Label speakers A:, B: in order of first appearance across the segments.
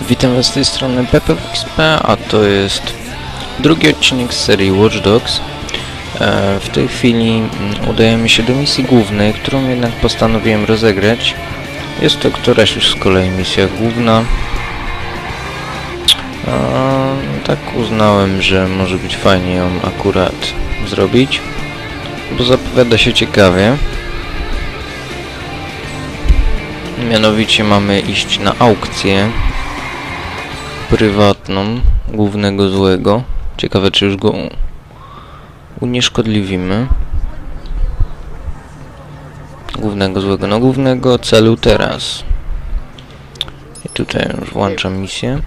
A: Witam Was z tej strony PPXP, a to jest drugi odcinek z serii Watch Dogs. E, w tej chwili mm, udajemy się do misji głównej, którą jednak postanowiłem rozegrać. Jest to któraś już z kolei misja główna. E, tak uznałem, że może być fajnie ją akurat zrobić, bo zapowiada się ciekawie. Mianowicie mamy iść na aukcję prywatną głównego złego. Ciekawe, czy już go unieszkodliwimy. Głównego złego, no głównego celu teraz. I tutaj już włączam misję.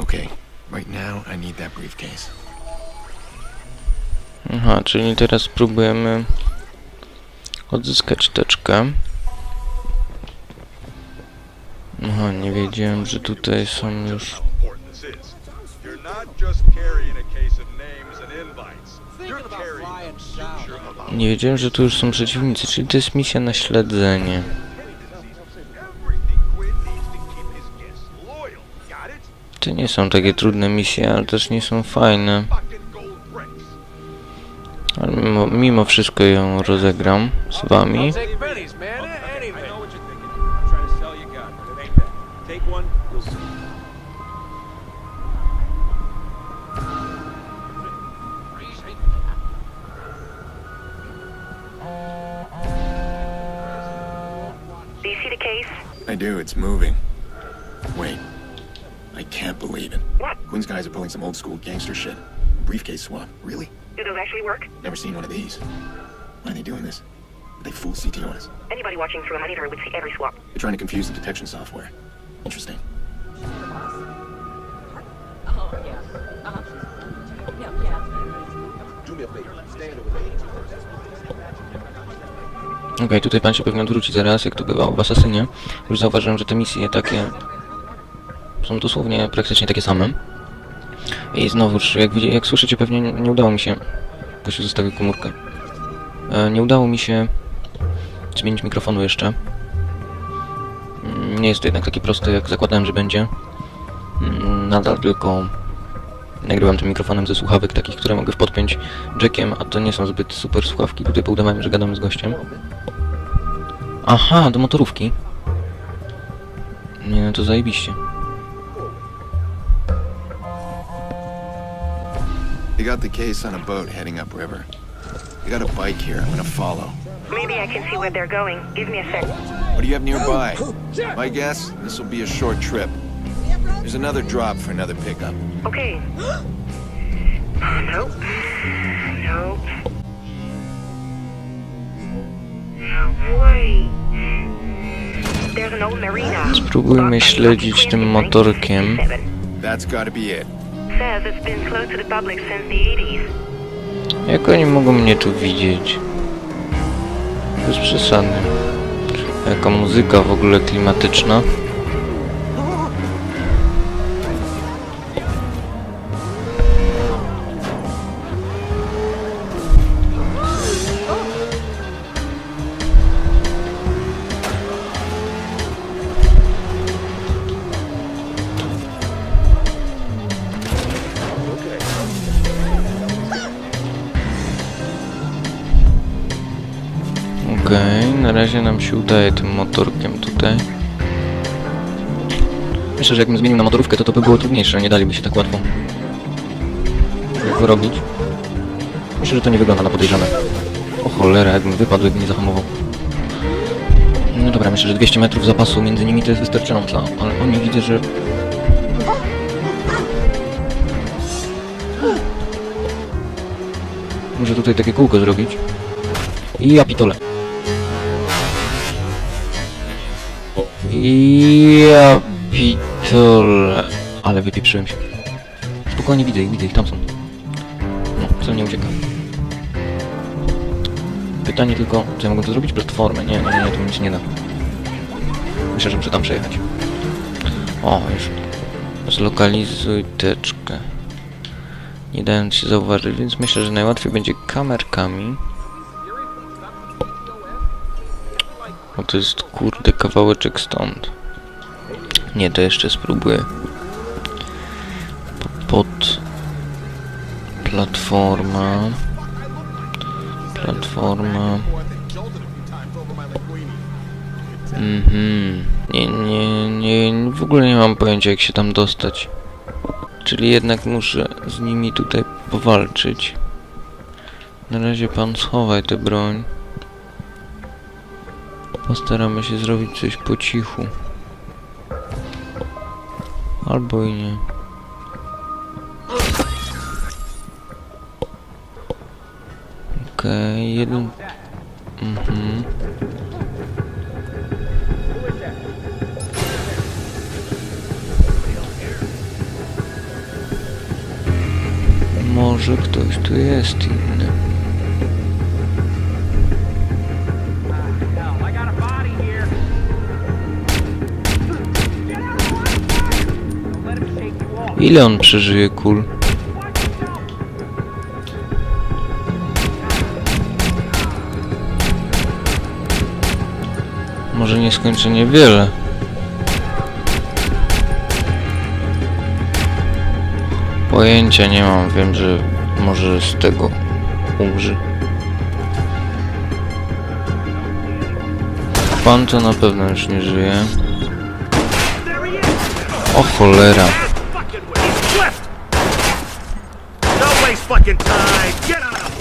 B: Okay, right now I need that briefcase.
A: Aha, czyli teraz próbujemy odzyskać teczkę. Aha, nie wiedziałem, że tutaj są już... Nie wiedziałem, że tu już są przeciwnicy, czyli to jest misja na śledzenie.
C: To
A: nie są takie trudne misje, ale też nie są fajne. Ale mimo, mimo wszystko ją rozegram z wami.
C: See.
D: Do you see the case?
B: I do, it's moving. Wait. I can't believe it.
D: What?
B: Quinn's guys are pulling some old school gangster shit. Briefcase swap. Really?
D: Do those actually work?
B: Never seen one of these. Why are they doing this? They fool CTOs.
D: Anybody watching through a monitor would see every swap.
B: They're trying to confuse the detection software. Interesting.
A: Okej, tutaj pan się pewnie odwróci zaraz, jak to bywało w Asasynie. Już zauważyłem, że te misje takie są dosłownie praktycznie takie same. I znowuż, jak, jak słyszycie, pewnie nie, nie udało mi się... Ktoś zostawił komórkę. E, nie udało mi się zmienić mikrofonu jeszcze. Mm, Nie jest to jednak takie proste, jak zakładałem, że będzie. Mm, Nadal tylko nagrywam tym mikrofonem ze słuchawek takich, które mogę podpiąć jackiem, a to nie są zbyt super słuchawki. Tutaj poudawałem, że gadam z gościem. Aha, do motorówki. Nie, no to zajebiście.
B: They got the case on a boat heading upriver. They got a bike here I'm gonna follow.
D: Maybe I can see where they're going. Give me a sec.
B: What do you have nearby? My guess, this will be a short trip. There's another drop for another pickup.
D: Okay. Nope. Nope. No way. There's an old marina.
A: Spróbujmy śledzić tym motorkiem.
B: That's gotta be it.
D: Says it's been closed to the public since the 80s.
A: Jak oni mogą mnie tu widzieć? Bez przesady. Jaka muzyka w ogóle klimatyczna. Na razie nam się udaje tym motorkiem tutaj. Myślę, że jakbym zmienił na motorówkę, to to by było trudniejsze, nie daliby się tak łatwo wyrobić. Myślę, że to nie wygląda na podejrzane. O cholera, jakbym wypadł, jakbym nie zahamował. No dobra, myślę, że 200 metrów zapasu między nimi to jest wystarczająco, ale oni widzę, że... Muszę tutaj takie kółko zrobić. I ja pitole. Ja pitole. Ale wypieprzyłem się. Spokojnie widzę ich, widzę ich, tam są. No, co nie ucieka. Pytanie tylko, czy ja mogę to zrobić? Platformę. Nie, nie, nie, to się nie da. Myślę, że muszę tam przejechać. O, już. Zlokalizuj teczkę. Nie dając się zauważyć, więc myślę, że najłatwiej będzie kamerkami. O, to jest kurde kawałeczek stąd. Nie, to jeszcze spróbuję. Po- Pod... Platforma... Platforma... Mhm. Nie, nie, nie, w ogóle nie mam pojęcia jak się tam dostać. Czyli jednak muszę z nimi tutaj powalczyć. Na razie pan schowaj tę broń. Postaramy się zrobić coś po cichu. Albo i nie. Okej, jeden... Mhm. Może ktoś tu jest inny. Ile on przeżyje kul? Może nieskończenie wiele. Pojęcia nie mam, wiem, że może z tego umrze. Pan to na pewno już nie żyje. O cholera.
E: Fucking time. Get on him.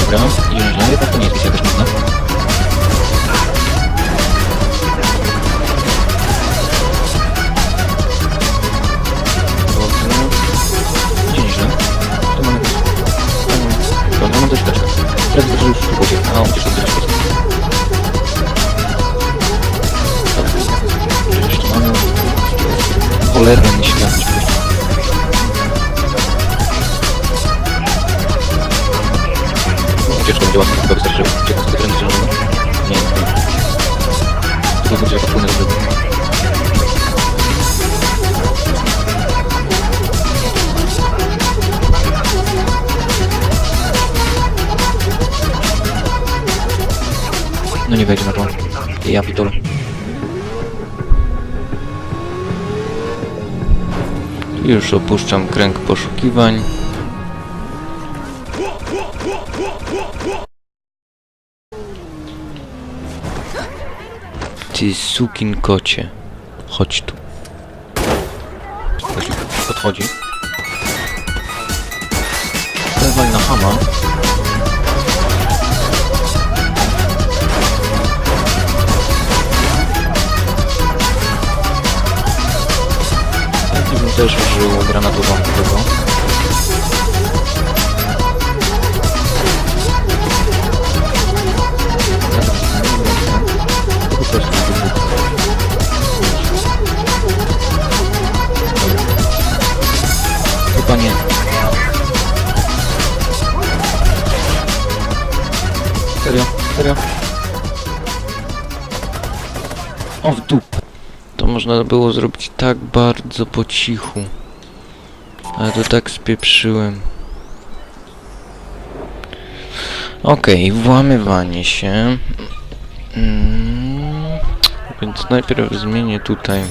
A: Dobra, idziemy źle, jednak to nie jest mamy... Dobra, mam też teczkę. Teraz już w głowie. A, on też jest. Cholernie nie świadczy. Ucieczka będzie łatwa, chyba wystarczy, że uciekam sobie trendy zielonego. Nie, nie. Tylko będzie jako płynę do No nie Już opuszczam kręg poszukiwań. Ty sukin kocie. Chodź tu. Ktoś podchodzi. Dawaj na hama. Też użył granatu bombowego. Chyba nie. Serio? Serio? O, w dup. Można było zrobić tak bardzo po cichu. Ale to tak spieprzyłem. Okej, włamywanie się. Mm, więc najpierw zmienię tutaj.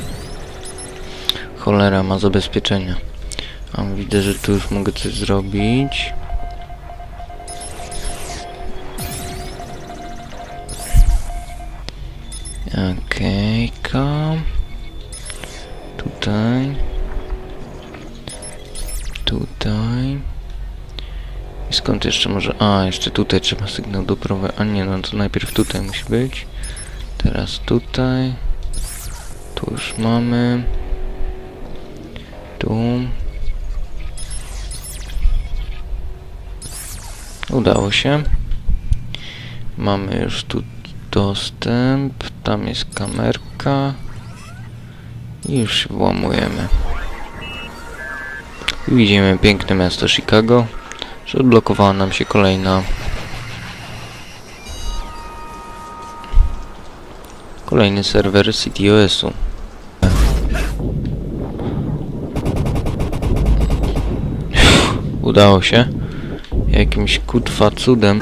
A: Cholera ma zabezpieczenia. A widzę, że tu już mogę coś zrobić. Jeszcze może... A, jeszcze tutaj trzeba sygnał doprowadzić. A nie, no to najpierw tutaj musi być. Teraz tutaj. Tu już mamy. Tu. Udało się. Mamy już tu dostęp. Tam jest kamerka. I już się włamujemy. Widzimy piękne miasto Chicago. Że odblokowała nam się kolejna Kolejny serwer CTOS-u. Udało się. Jakimś kutwa cudem.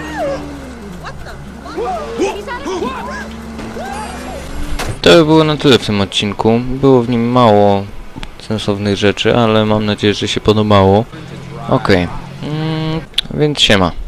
A: To by było na tyle w tym odcinku. Było w nim mało sensownych rzeczy, ale mam nadzieję, że się podobało. Okej. Mm, więc siema.